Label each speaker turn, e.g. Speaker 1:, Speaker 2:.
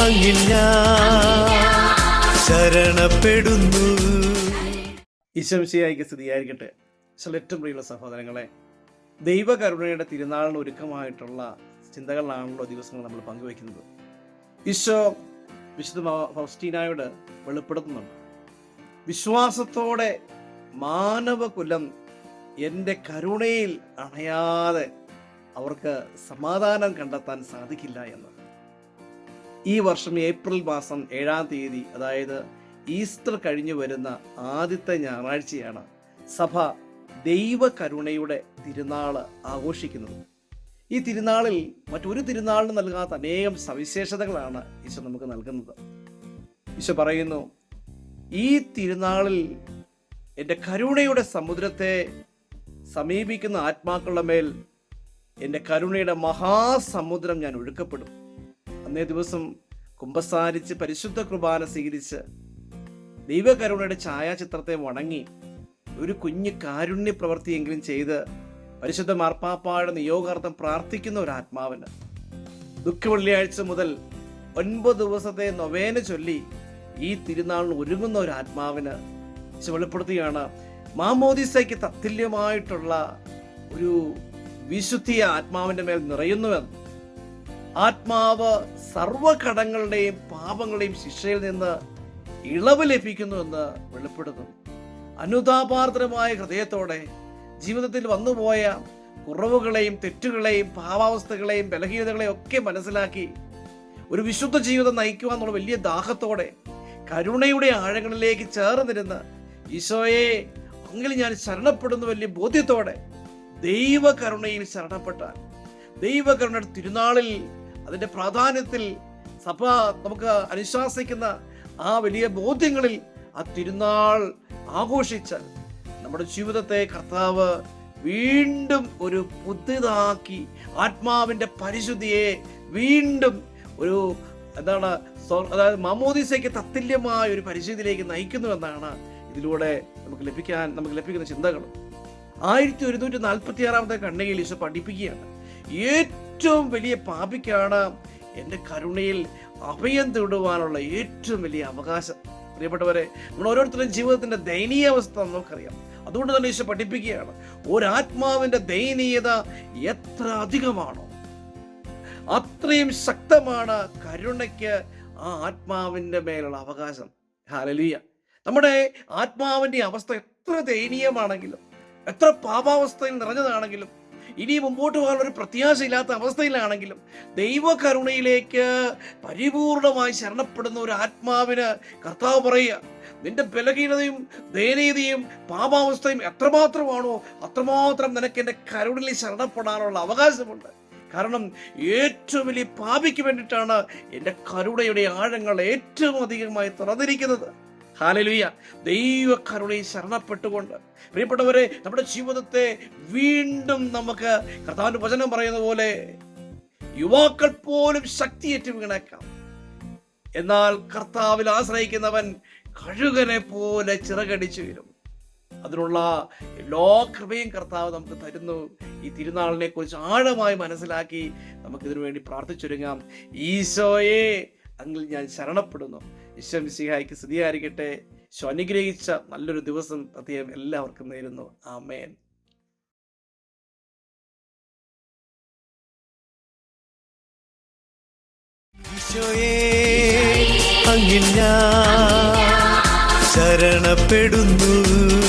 Speaker 1: അങ്ങിൽ ഞാൻ ശരണപ്പെടുന്നു.
Speaker 2: ഈശംശിയായിക്ക് സ്ഥിതിയായിരിക്കട്ടെ ചില ഏറ്റവും പ്രിയുള്ള സഹോദരങ്ങളെ ദൈവകരുണയുടെ തിരുനാളിന് ഒരുക്കമായിട്ടുള്ള ചിന്തകളിലാണല്ലോ ദിവസങ്ങൾ നമ്മൾ പങ്കുവയ്ക്കുന്നത്. ഈശോ വിശുദ്ധ ഫൗസ്റ്റീനായോട് വെളിപ്പെടുത്തുന്നുണ്ട്. വിശ്വാസത്തോടെ മാനവകുലം എന്റെ കരുണയിൽ അണയാതെ അവർക്ക് സമാധാനം കണ്ടെത്താൻ സാധിക്കില്ല എന്ന്. ഈ വർഷം ഏപ്രിൽ മാസം ഏഴാം തീയതി അതായത് ഈസ്റ്റർ കഴിഞ്ഞു വരുന്ന ആദ്യത്തെ ഞായറാഴ്ചയാണ് സഭ ദൈവകരുണയുടെ തിരുനാൾ ആഘോഷിക്കുന്നത്. ഈ തിരുനാളിൽ മറ്റൊരു തിരുനാളിന് നൽകാത്ത അനേകം സവിശേഷതകളാണ് ഈശോ നമുക്ക് നൽകുന്നത്. ഈശോ പറയുന്നു ഈ തിരുനാളിൽ എന്റെ കരുണയുടെ സമുദ്രത്തെ സമീപിക്കുന്ന ആത്മാക്കളുടെ മേൽ എന്റെ കരുണയുടെ മഹാസമുദ്രം ഞാൻ ഒഴുക്കപ്പെടും. അന്നേ ദിവസം കുമ്പസാരിച്ച് പരിശുദ്ധ കുർബാന സ്വീകരിച്ച് ദൈവകരുണയുടെ ഛായാചിത്രത്തെ വണങ്ങി ഒരു കുഞ്ഞു കാരുണ്യ പ്രവൃത്തിയെങ്കിലും ചെയ്ത് പരിശുദ്ധ മാർപ്പാപ്പായുടെ നിയോഗാർത്ഥം പ്രാർത്ഥിക്കുന്ന ഒരു ആത്മാവിന് ദുഃഖ വെള്ളിയാഴ്ച മുതൽ ഒൻപത് ദിവസത്തെ നൊവേന ചൊല്ലി ഈ തിരുനാളിന് ഒരുങ്ങുന്ന ഒരു ആത്മാവിന് വെളിപ്പെടുത്തുകയാണ് മാമോദിസയ്ക്ക് തത്തുല്യമായിട്ടുള്ള ഒരു വിശുദ്ധിയ ആത്മാവിന്റെ മേൽ നിറയുന്നുവെന്ന്. ആത്മാവ് സർവകടങ്ങളുടെയും പാപങ്ങളുടെയും ശിക്ഷയിൽ നിന്ന് ഇളവ് ലഭിക്കുന്നുവെന്ന് വെളിപ്പെടുത്തുന്നു. അനുതാപാർദ്രമായ ഹൃദയത്തോടെ ജീവിതത്തിൽ വന്നുപോയ കുറവുകളെയും തെറ്റുകളെയും ഭാവാവസ്ഥകളെയും ബലഹീനതകളെയും ഒക്കെ മനസ്സിലാക്കി ഒരു വിശുദ്ധ ജീവിതം നയിക്കുക എന്നുള്ള വലിയ ദാഹത്തോടെ കരുണയുടെ ആഴങ്ങളിലേക്ക് ചേർന്നിരുന്ന് ഈശോയെ അങ്ങിൽ ഞാൻ ശരണപ്പെടുന്ന വലിയ ബോധ്യത്തോടെ ദൈവകരുണയിൽ ശരണപ്പെട്ടാൽ ദൈവകരുണയുടെ തിരുനാളിൽ അതിന്റെ പ്രാധാന്യത്തിൽ സഭ നമുക്ക് അനുശാസിക്കുന്ന ആ വലിയ ബോധ്യങ്ങളിൽ ആ തിരുനാൾ ആഘോഷിച്ചാൽ നമ്മുടെ ജീവിതത്തെ കർത്താവ് വീണ്ടും ഒരു പുതുതാക്കി ആത്മാവിന്റെ പരിശുദ്ധിയെ വീണ്ടും ഒരു എന്താണ് അതായത് മാമോദിസയ്ക്ക് തത്തുല്യമായ ഒരു പരിശുദ്ധിയിലേക്ക് നയിക്കുന്നുവെന്നാണ് ഇതിലൂടെ നമുക്ക് ലഭിക്കാൻ നമുക്ക് ലഭിക്കുന്ന ചിന്തകൾ ആയിരത്തി ഒരുന്നൂറ്റി നാൽപ്പത്തി ആറാമത്തെ കണ്ണയിൽ ഈശോ പഠിപ്പിക്കുകയാണ്. ഏറ്റവും വലിയ പാപിക്കാണ് എന്റെ കരുണയിൽ അഭയം തേടുവാനുള്ള ഏറ്റവും വലിയ അവകാശം. പ്രിയപ്പെട്ടവരെ നമ്മൾ ഓരോരുത്തരുടെയും ജീവിതത്തിന്റെ ദയനീയാവസ്ഥ നമുക്കറിയാം. അതുകൊണ്ട് തന്നെ ഈശോ പഠിപ്പിക്കുകയാണ് ഒരാത്മാവിന്റെ ദയനീയത എത്ര അധികമാണോ അത്രയും ശക്തമാണ് കരുണയ്ക്ക് ആ ആത്മാവിന്റെ മേലുള്ള അവകാശം. ഹാലലിയ. നമ്മുടെ ആത്മാവിന്റെ അവസ്ഥ എത്ര ദയനീയമാണെങ്കിലും എത്ര പാപാവസ്ഥയിൽ നിറഞ്ഞതാണെങ്കിലും ഇനി മുമ്പോട്ട് പോകാൻ ഒരു പ്രത്യാശയില്ലാത്ത അവസ്ഥയിലാണെങ്കിലും ദൈവകരുണയിലേക്ക് പരിപൂർണമായി ശരണപ്പെടുന്ന ഒരു ആത്മാവിന് കർത്താവ് പറയുക നിന്റെ ബലഹീനതയും ദയനീയതയും പാപാവസ്ഥയും എത്രമാത്രമാണോ അത്രമാത്രം നിനക്ക് എന്റെ കരുണയിൽ ശരണപ്പെടാനുള്ള അവകാശമുണ്ട്. കാരണം ഏറ്റവും വലിയ പാപിക്ക് വേണ്ടിയിട്ടാണ് എന്റെ കരുണയുടെ ആഴങ്ങൾ ഏറ്റവും അധികമായി തുറന്നിരിക്കുന്നത്. ഹാലലുയ. ദൈവ കരുണയിൽ ശരണപ്പെട്ടുകൊണ്ട്. പ്രിയപ്പെട്ടവരെ നമ്മുടെ ജീവിതത്തെ വീണ്ടും നമുക്ക് കർത്താവിന്റെ വചനം പറയുന്ന പോലെ യുവാക്കൾ പോലും ശക്തിയേറ്റ് വീണേക്കാം. എന്നാൽ കർത്താവിൽ ആശ്രയിക്കുന്നവൻ കഴുകനെ പോലെ ചിറകടിച്ചു വരും അതിനുള്ള എല്ലാ കൃപയും കർത്താവ് നമുക്ക് തരുന്നു. ഈ തിരുനാളിനെ കുറിച്ച് ആഴമായി മനസ്സിലാക്കി നമുക്കിതിനു വേണ്ടി പ്രാർത്ഥിച്ചൊരുങ്ങാം. ഈശോയെ അങ്ങിൽ ഞാൻ ശരണപ്പെടുന്നു. ഈശോ മിശിഹായ്ക്ക് സ്തുതിയായിരിക്കട്ടെ. ഈശോ അനുഗ്രഹിച്ച നല്ലൊരു ദിവസം അദ്ദേഹം എല്ലാവർക്കും നേരുന്നു. ആമേൻ.
Speaker 1: അങ്ങിൽ ഞാൻ ശരണപ്പെടുന്നു.